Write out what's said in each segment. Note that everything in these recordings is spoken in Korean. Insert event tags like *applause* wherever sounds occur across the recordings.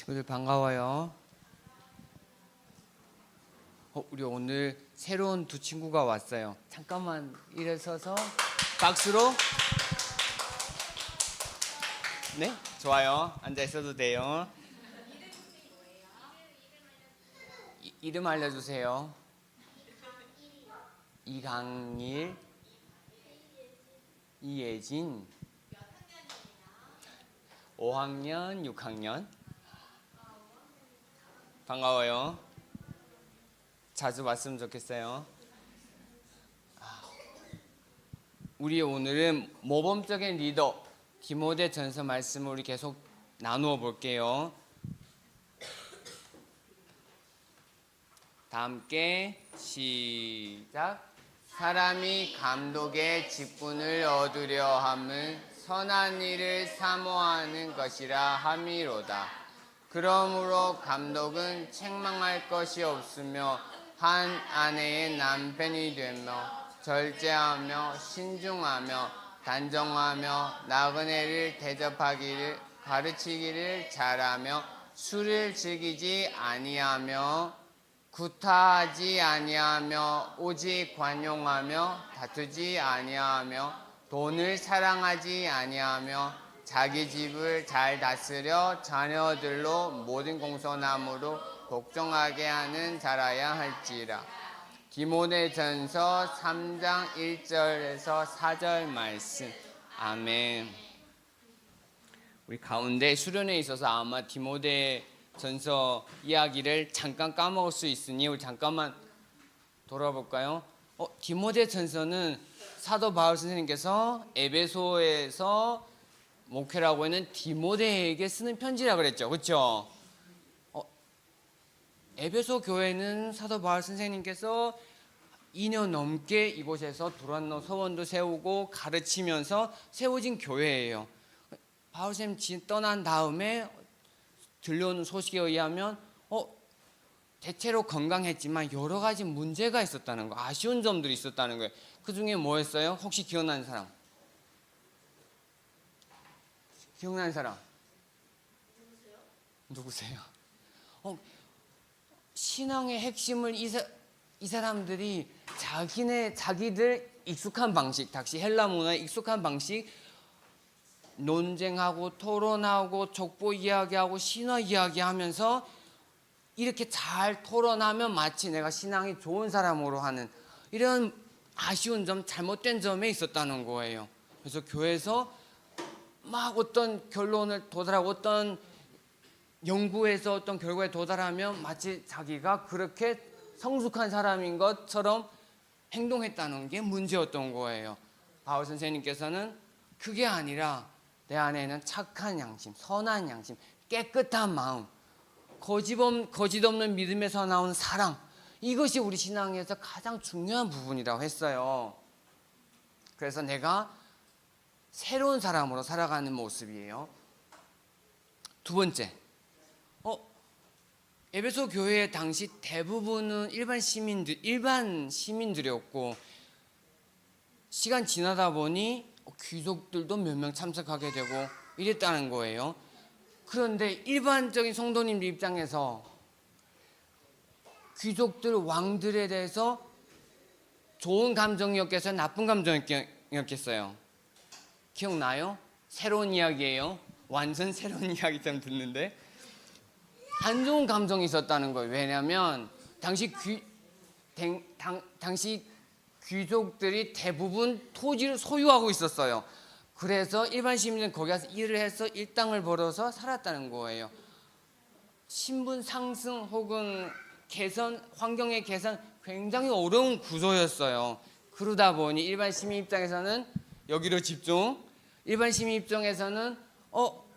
친구들 반가워요. 어, 우리 오늘 새로운 두 친구가 왔어요. 잠깐만 일어서서 박수로. 네, 좋아요. 앉아 있어도 돼요. 이, 이름 알려주세요. 이강일, 이예진. 5학년, 6학년. 반가워요. 자주 왔으면 좋겠어요. 아, 우리 오늘은 모범적인 리더 디모데 전서 말씀을 우리 계속 나누어 볼게요. 다 함께 시작. 사람이 감독의 직분을 얻으려 함은 선한 일을 사모하는 것이라 함이로다. 그러므로 감독은 책망할 것이 없으며 한 아내의 남편이 되며 절제하며 신중하며 단정하며 나그네를 대접하기를 가르치기를 잘하며 술을 즐기지 아니하며 구타하지 아니하며 오직 관용하며 다투지 아니하며 돈을 사랑하지 아니하며 자기 집을 잘 다스려 자녀들로 모든 공손함으로 복종하게 하는 자라야 할지라. 디모데 전서 3장 1절에서 4절 말씀. 아멘. 우리 가운데 수련회 있어서 아마 디모데 전서 이야기를 잠깐 까먹을 수 있으니 우리 잠깐만 돌아볼까요? 어, 디모데 전서는 사도 바울 선생님께서 에베소에서 목회라고 했는 디모데에게 쓰는 편지라 그랬죠. 그렇죠? 어, 에베소 교회는 사도 바울 선생님께서 2년 넘게 이곳에서 도란노 서원도 세우고 가르치면서 세워진 교회예요. 바울 선생님 떠난 다음에 들려오는 소식에 의하면 어 대체로 건강했지만 여러 가지 문제가 있었다는 거, 아쉬운 점들이 있었다는 거예요. 그 중에 뭐였어요? 혹시 기억나는 사람? 기억나는 사람? 누구세요? 어, 신앙의 핵심을 이, 사, 이 사람들이 자기네 자기들 익숙한 방식, 당시 헬라 문화에 익숙한 방식 논쟁하고 토론하고 족보 이야기하고 신화 이야기하면서 이렇게 잘 토론하면 마치 내가 신앙이 좋은 사람으로 하는 이런 아쉬운 점, 잘못된 점에 있었다는 거예요. 그래서 교회에서 막 어떤 결론을 도달하고 어떤 연구에서 어떤 결과에 도달하면 마치 자기가 그렇게 성숙한 사람인 것처럼 행동했다는 게 문제였던 거예요. 바울 선생님께서는 그게 아니라 내 안에는 착한 양심, 선한 양심, 깨끗한 마음, 거짓, 없는 믿음에서 나온 사랑 이것이 우리 신앙에서 가장 중요한 부분이라고 했어요. 그래서 내가 새로운 사람으로 살아가는 모습이에요. 두 번째, 어, 에베소 교회 당시 대부분은 일반 시민들 일반 시민들이었고 시간 지나다 보니 귀족들도 몇 명 참석하게 되고 이랬다는 거예요. 그런데 일반적인 성도님들 입장에서 귀족들 왕들에 대해서 좋은 감정이었겠어요? 나쁜 감정이었겠어요? 기억나요? 새로운 이야기예요. 완전 새로운 *laughs* 이야기처럼 듣는데 안 좋은 감정이 있었다는 거예요. 왜냐하면 당시 귀 당, 당, 당시 귀족들이 대부분 토지를 소유하고 있었어요. 그래서 일반 시민은 거기 가서 일을 해서 일당을 벌어서 살았다는 거예요. 신분 상승 혹은 개선 환경의 개선 굉장히 어려운 구조였어요. 그러다 보니 일반 시민 입장에서는 여기로 집중. 일반 시민 입장에서는 어,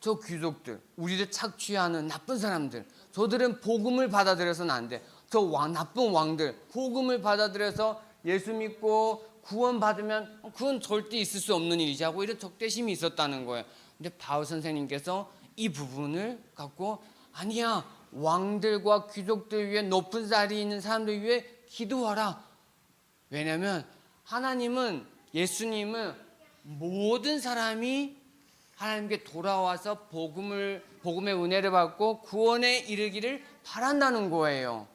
저 귀족들, 우리를 착취하는 나쁜 사람들, 저들은 복음을 받아들여서는 안 돼. 저 왕, 나쁜 왕들, 복음을 받아들여서 예수 믿고 구원 받으면 그건 절대 있을 수 없는 일이지 하고 이런 적대심이 있었다는 거예요. 근데 바울 선생님께서 이 부분을 갖고 아니야 왕들과 귀족들 위해 높은 자리에 있는 사람들 위해 기도하라. 왜냐하면 하나님은 예수님은 모든 사람이 하나님께 돌아와서 복음을 복음의 은혜를 받고 구원에 이르기를 바란다는 거예요.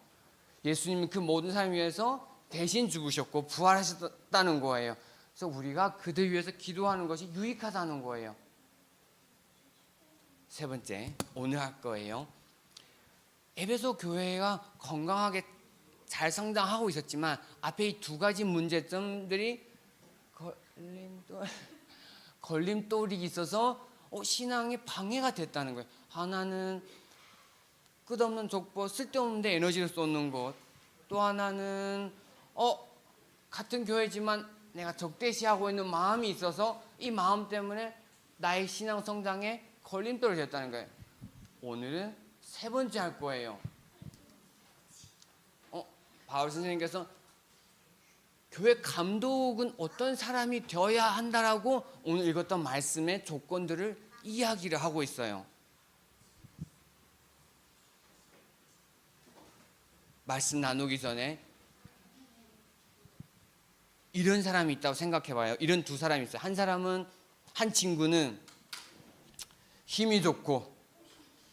예수님이 그 모든 사람 위해서 대신 죽으셨고 부활하셨다는 거예요. 그래서 우리가 그들 위해서 기도하는 것이 유익하다는 거예요. 세 번째, 오늘 할 거예요. 에베소 교회가 건강하게 잘 성장하고 있었지만 앞에 이 두 가지 문제점들이 걸림돌, *laughs* 걸림돌이 있어서 어, 신앙에 방해가 됐다는 거예요. 하나는 끝없는 족보, 쓸데없는데 에너지를 쏟는 것. 또 하나는 어 같은 교회지만 내가 적대시하고 있는 마음이 있어서 이 마음 때문에 나의 신앙 성장에 걸림돌이 됐다는 거예요. 오늘은 세 번째 할 거예요. 어, 바울 선생님께서 교회 감독은 어떤 사람이 되어야 한다라고 오늘 읽었던 말씀의 조건들을 이야기를 하고 있어요. 말씀 나누기 전에 이런 사람이 있다고 생각해 봐요. 이런 두 사람이 있어요. 한 사람은 한 친구는 힘이 좋고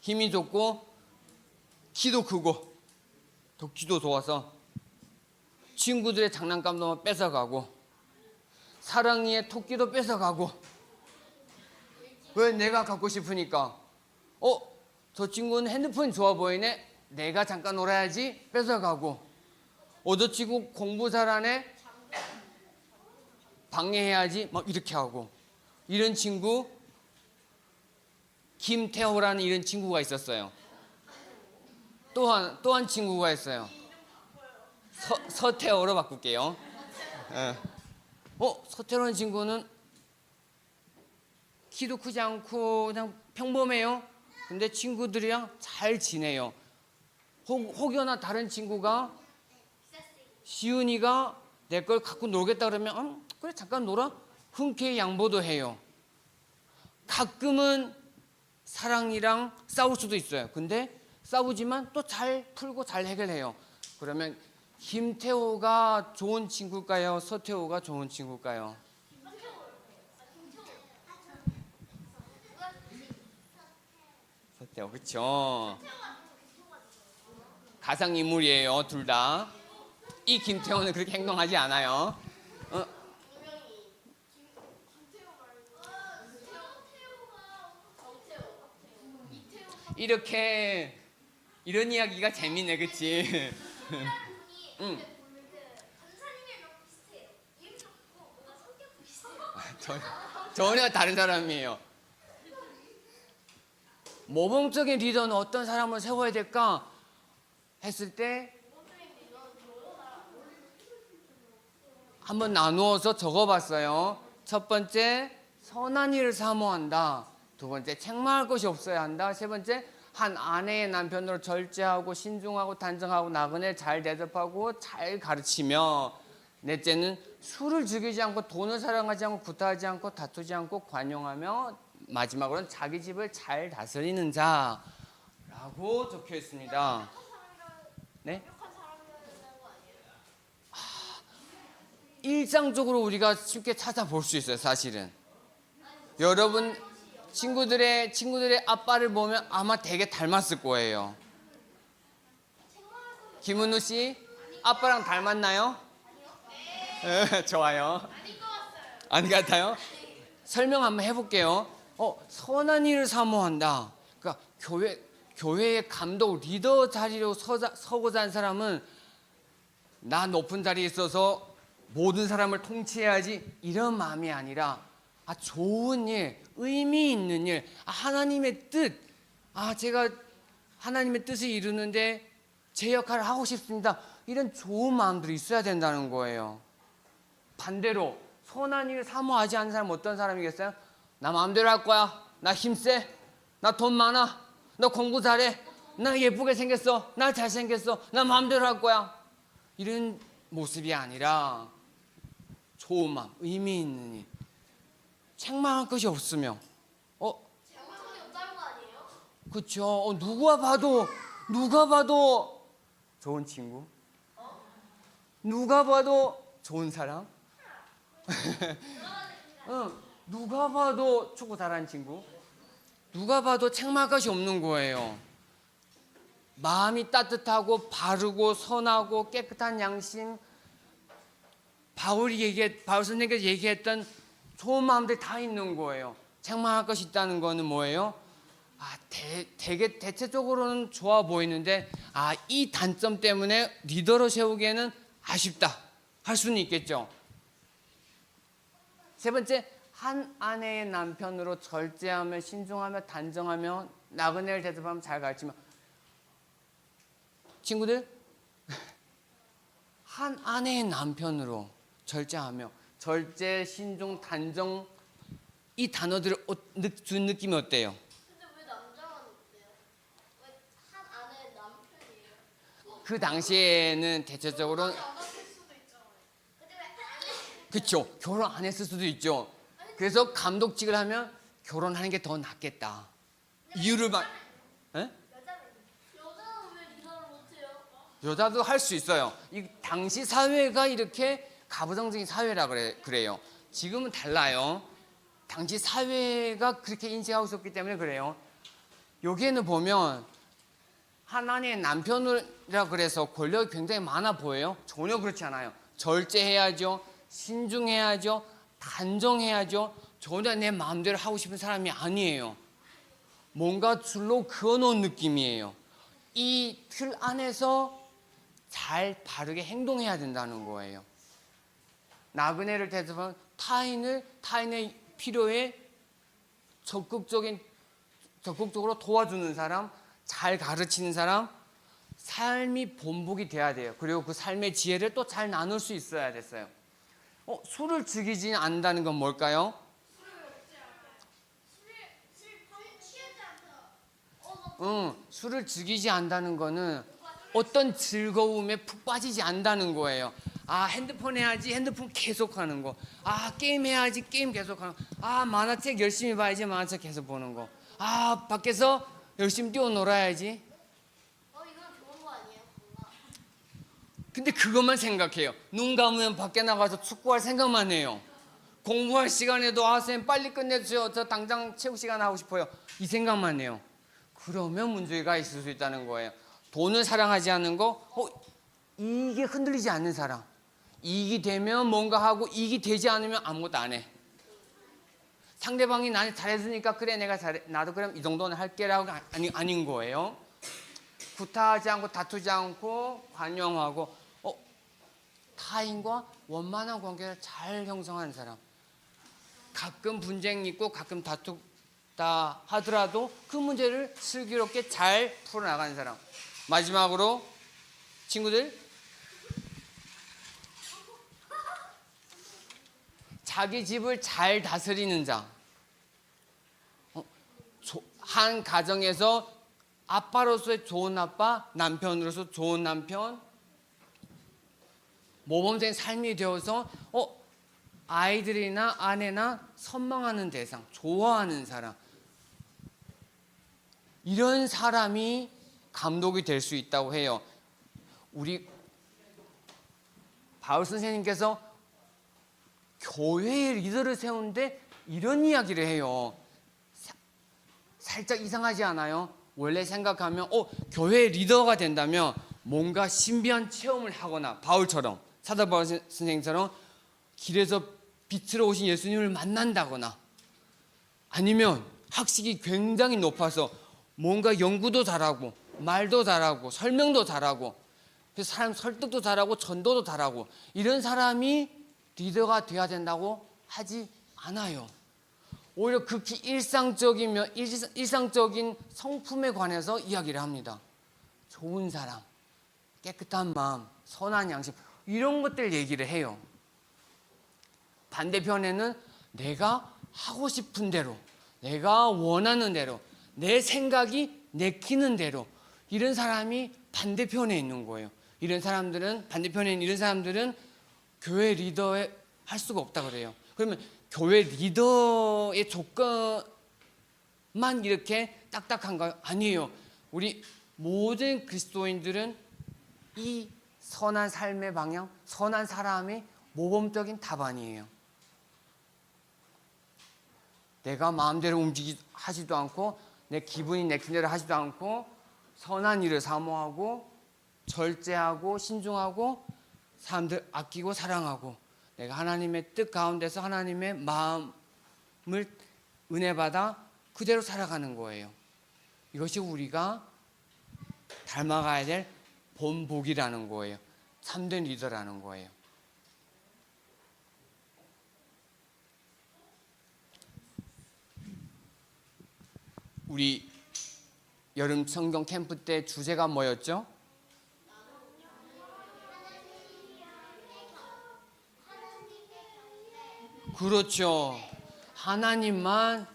힘이 좋고 키도 크고 덕지도 좋아서 친구들의 장난감도 뺏어가고 사랑니의 토끼도 뺏어가고. 왜 내가 갖고 싶으니까? 어 저 친구는 핸드폰 좋아 보이네. 내가 잠깐 놀아야지. 뺏어가고. 어저 친구 공부 잘하네. 방해해야지. 막 이렇게 하고. 이런 친구 김태호라는 이런 친구가 있었어요. 또한 또한 친구가 있어요. 서, 서태호로 바꿀게요. 예. 어 서태호라는 친구는 키도 크지 않고 그냥 평범해요. 근데 친구들이랑 잘 지내요. 혹, 혹여나 다른 친구가 시윤이가 내 걸 갖고 놀겠다 그러면 음, 그래 잠깐 놀아 흔쾌히 양보도 해요. 가끔은 사랑이랑 싸울 수도 있어요. 근데 싸우지만 또 잘 풀고 잘 해결해요. 그러면 김태호가 좋은 친구일까요? 서태호가 좋은 친구일까요? 서태호 그렇죠. 가상 인물이에요, 둘 다. 이 김태호는 그렇게 행동하지 않아요. 어, 이렇게 이런 이야기가 재밌네, 그치? *laughs* 응. 전, 전혀 다른 사람이에요. 모범적인 리더는 어떤 사람을 세워야 될까 했을 때 한번 나누어서 적어봤어요. 첫 번째 선한 일을 사모한다. 두 번째 책망할 것이 없어야 한다. 세 번째 한 아내의 남편으로 절제하고 신중하고 단정하고 나그네 잘 대접하고 잘 가르치며 넷째는 술을 즐기지 않고 돈을 사랑하지 않고 구타하지 않고 다투지 않고 관용하며 마지막으로는 자기 집을 잘 다스리는 자라고 적혀 있습니다. 네? 일상적으로 우리가 쉽게 찾아볼 수 있어요, 사실은. 여러분 친구들의 친구들의 아빠를 보면 아마 되게 닮았을 거예요. 김은우 씨 아빠랑 닮았나요? 네, *laughs* 좋아요. 안 같아요? 설명 한번 해볼게요. 어, 선한 일을 사모한다. 그러니까 교회 교회의 감독 리더 자리로 서자, 서고자 한 사람은 나 높은 자리에 있어서 모든 사람을 통치해야지 이런 마음이 아니라 아 좋은 일, 의미 있는 일, 아, 하나님의 뜻, 아 제가 하나님의 뜻을 이루는데 제 역할을 하고 싶습니다. 이런 좋은 마음들이 있어야 된다는 거예요. 반대로 선한 일을 사모하지 않는 사람 어떤 사람이겠어요? 나 마음대로 할 거야. 나 힘세. 나 돈 많아. 나 공부 잘해. 나 예쁘게 생겼어. 나 잘생겼어. 나 마음대로 할 거야. 이런 모습이 아니라 좋은 마음, 의미 있는 일. 책망할 것이 없으며 어 장관이 없다는 거 아니에요? 그쵸 어, 누가 봐도 누가 봐도 좋은 친구 누가 봐도 좋은 사람 *laughs* 응. 누가 봐도 축구 잘하는 친구. 누가 봐도 책망할 것이 없는 거예요. 마음이 따뜻하고 바르고 선하고 깨끗한 양심. 바울이 얘기했, 바울 선생님께서 얘기했던 좋은 마음들이 다 있는 거예요. 책망할 것이 있다는 거는 뭐예요? 아, 대, 되게 대체적으로는 좋아 보이는데 아, 이 단점 때문에 리더로 세우기에는 아쉽다. 할 수는 있겠죠. 세 번째, 한 아내의 남편으로 절제하며 신중하며 단정하며 나그네를 대접하면 잘 가르치며 친구들 *laughs* 한 아내의 남편으로 절제하며 절제, 신중, 단정 이 단어들을 어, 느, 준 느낌이 어때요? 근데 왜 남자만 없대요? 왜한 아내 남편이에요? 그 당시에는 대체적으로 안 갔을 수도 있잖아요. 근데 왜안 해? 그쵸 결혼 안 했을 수도 있죠. 그래서 감독직을 하면 결혼하는 게 더 낫겠다. 이유를 말 에? 여자는 여자는 왜 못해요? 여자도 할 수 있어요. 이 당시 사회가 이렇게 가부장적인 사회라 그래, 그래요. 지금은 달라요. 당시 사회가 그렇게 인식하고 있었기 때문에 그래요. 여기에는 보면 하나님의 남편이라 그래서 권력이 굉장히 많아 보여요. 전혀 그렇지 않아요. 절제해야죠. 신중해야죠. 단정해야죠. 전혀 내 마음대로 하고 싶은 사람이 아니에요. 뭔가 줄로 그어놓은 느낌이에요. 이 틀 안에서 잘 바르게 행동해야 된다는 거예요. 나그네를 대접하면 타인을 타인의 필요에 적극적인 적극적으로 도와주는 사람, 잘 가르치는 사람, 삶이 본복이 돼야 돼요. 그리고 그 삶의 지혜를 또 잘 나눌 수 있어야 됐어요. 어, 술을 즐기지 않는다는 건 뭘까요? 응, 술을 즐기지 않는다는 거는 어떤 즐거움에 푹 빠지지 않는다는 거예요. 아, 핸드폰 해야지, 핸드폰 계속 하는 거. 아, 게임 해야지, 게임 계속 하는 거. 아, 만화책 열심히 봐야지, 만화책 계속 보는 거. 아, 밖에서 열심히 뛰어놀아야지. 어 이건 좋은 거 아니에요? 뭔가 근데 그것만 생각해요. 눈 감으면 밖에 나가서 축구할 생각만 해요. 공부할 시간에도 아, 선생님 빨리 끝내주세요. 저 당장 체육 시간 하고 싶어요. 이 생각만 해요. 그러면 문제가 있을 수 있다는 거예요. 돈을 사랑하지 않는 거, 어, 이게 흔들리지 않는 사람. 이익이 되면 뭔가 하고 이익이 되지 않으면 아무것도 안 해. 상대방이 나한테 잘해주니까 그래 내가 잘해 나도 그럼 이 정도는 할게라고 아니 아닌 거예요. 구타하지 않고 다투지 않고 관용하고 어, 타인과 원만한 관계를 잘 형성하는 사람. 가끔 분쟁이 있고 가끔 다투다 하더라도 그 문제를 슬기롭게 잘 풀어나가는 사람. 마지막으로 친구들 자기 집을 잘 다스리는 자. 어, 조- 한 가정에서 아빠로서의 좋은 아빠, 남편으로서 좋은 남편, 모범생 삶이 되어서 어 아이들이나 아내나 선망하는 대상, 좋아하는 사람 이런 사람이 감독이 될 수 있다고 해요. 우리 바울 선생님께서 교회의 리더를 세우는데 이런 이야기를 해요. 사- 살짝 이상하지 않아요? 원래 생각하면 어 교회 리더가 된다면 뭔가 신비한 체험을 하거나 바울처럼 사도 바울 선- 선생님처럼 길에서 빛으로 오신 예수님을 만난다거나 아니면 학식이 굉장히 높아서 뭔가 연구도 잘하고 말도 잘하고 설명도 잘하고 사람 설득도 잘하고 전도도 잘하고 이런 사람이 리더가 돼야 된다고 하지 않아요. 오히려 극히 일상적이며 일- 일상적인 성품에 관해서 이야기를 합니다. 좋은 사람, 깨끗한 마음, 선한 양심 이런 것들 얘기를 해요. 반대편에는 내가 하고 싶은 대로, 내가 원하는 대로, 내 생각이 내키는 대로 이런 사람이 반대편에 있는 거예요. 이런 사람들은 반대편에 있는 이런 사람들은 교회 리더에 할 수가 없다 그래요. 그러면 교회 리더의 조건만 이렇게 딱딱한가요? 아니에요. 우리 모든 그리스도인들은 이 선한 삶의 방향, 선한 사람의 모범적인 답안이에요. 내가 마음대로 움직이 하지도 않고 내 기분이 내킨 대로 하지도 않고 선한 일을 사모하고 절제하고 신중하고 사람들 아끼고 사랑하고 내가 하나님의 뜻 가운데서 하나님의 마음을 은혜 받아 그대로 살아가는 거예요. 이것이 우리가 닮아가야 될 본복이라는 거예요. 참된 리더라는 거예요. 우리 여름 성경 캠프 때 주제가 뭐였죠? 그렇죠. 하나님만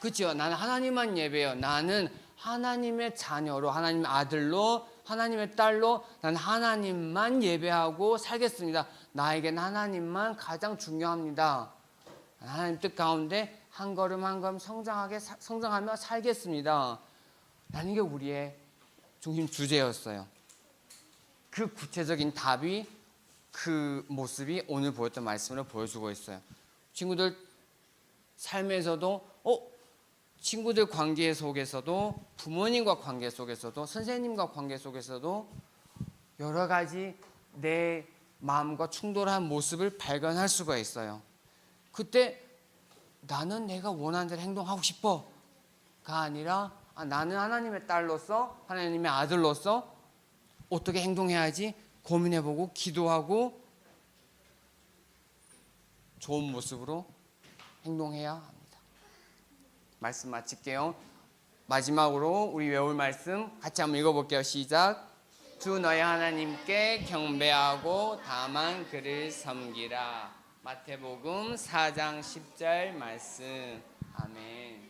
그렇죠. 나는 하나님만 예배요. 나는 하나님의 자녀로 하나님의 아들로 하나님의 딸로 난 하나님만 예배하고 살겠습니다. 나에겐 하나님만 가장 중요합니다. 하나님 뜻 가운데 한 걸음 한 걸음 성장하게 사- 성장하며 살겠습니다. 라는 게 우리의 중심 주제였어요. 그 구체적인 답이 그 모습이 오늘 보였던 말씀으로 보여주고 있어요. 친구들 삶에서도 어 친구들 관계 속에서도 부모님과 관계 속에서도 선생님과 관계 속에서도 여러 가지 내 마음과 충돌한 모습을 발견할 수가 있어요. 그때 나는 내가 원하는 대로 행동하고 싶어가 아니라 아, 나는 하나님의 딸로서 하나님의 아들로서 어떻게 행동해야지 고민해보고 기도하고 좋은 모습으로 행동해야 합니다. 말씀 마칠게요. 마지막으로 우리 외울 말씀 같이 한번 읽어볼게요. 시작. 주 너희 하나님께 경배하고 다만 그를 섬기라. 마태복음 4장 10절 말씀. 아멘.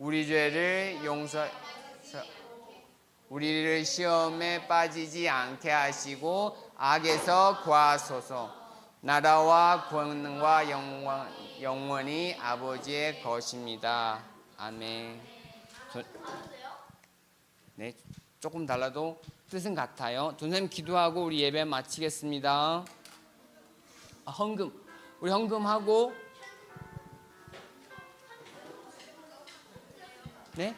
우리 죄를 용서 우리를 시험에 빠지지 않게 하시고 악에서 구하소서. 나라와 권능과 영원, 영원히 아버지의 것입니다. 아멘. 저- 네, 조금 달라도 뜻은 같아요. 선생님 기도하고 우리 예배 마치겠습니다. 아, 헌금, 우리 헌금하고 네?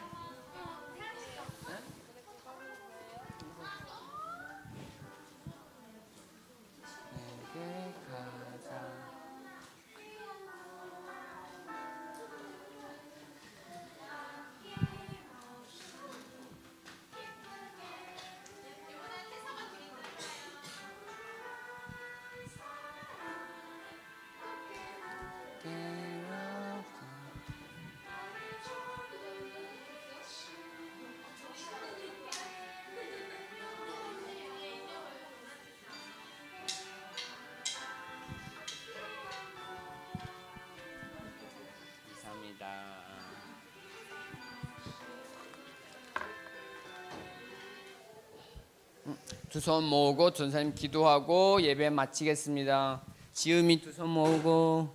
두 손 모으고 전사님 기도하고 예배 마치겠습니다. 지음이 두 손 모으고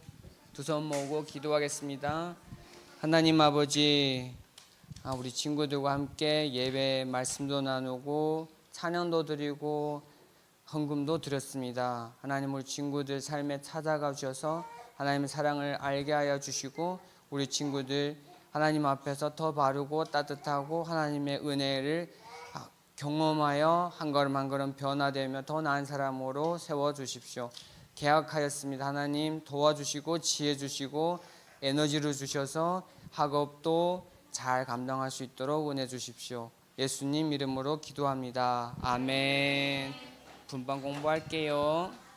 두 손 모으고 기도하겠습니다. 하나님 아버지, 아, 우리 친구들과 함께 예배 말씀도 나누고 찬양도 드리고 헌금도 드렸습니다. 하나님 우리 친구들 삶에 찾아가 주셔서 하나님의 사랑을 알게 하여 주시고 우리 친구들 하나님 앞에서 더 바르고 따뜻하고 하나님의 은혜를 아, 경험하여 한 걸음 한 걸음 변화되며 더 나은 사람으로 세워 주십시오. 계약하였습니다. 하나님 도와주시고 지혜 주시고 에너지를 주셔서 학업도 잘 감당할 수 있도록 은혜 주십시오. 예수님 이름으로 기도합니다. 아멘. 분방 공부할게요.